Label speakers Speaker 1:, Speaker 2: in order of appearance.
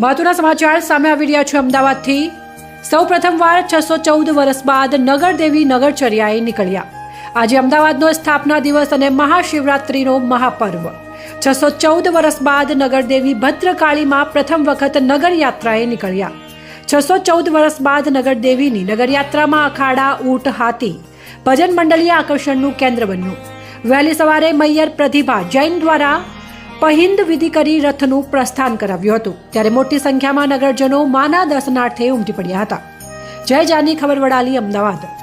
Speaker 1: મહત્વના સમાચાર સામે આવી રહ્યા છે અમદાવાદથી. સૌ પ્રથમવાર છસો ચૌદ વર્ષ બાદ નગરદેવી નગરચર્યાએ નીકળ્યા. આજે અમદાવાદનો સ્થાપના દિવસ અને મહાશિવરાત્રિનો મહાપર્વ. છસો ચૌદ વર્ષ બાદ નગરદેવી ભદ્રકાળીમાં પ્રથમ વખત નગરયાત્રાએ નીકળ્યા. છસો ચૌદ વર્ષ બાદ નગરદેવીની નગરયાત્રામાં અખાડા, ઊંટ, હાથી, ભજન મંડળીય આકર્ષણનું કેન્દ્ર બન્યું. વહેલી સવારે મૈયર પ્રતિભા જૈન દ્વારા પહિંદ વિધિ કરી રથનું પ્રસ્થાન કરાવ્યું હતું. ત્યારે મોટી સંખ્યામાં નગરજનો માના દર્શનાર્થે ઉમટી પડ્યા હતા. જય જાની, ખબર વડાલી, અમદાવાદ.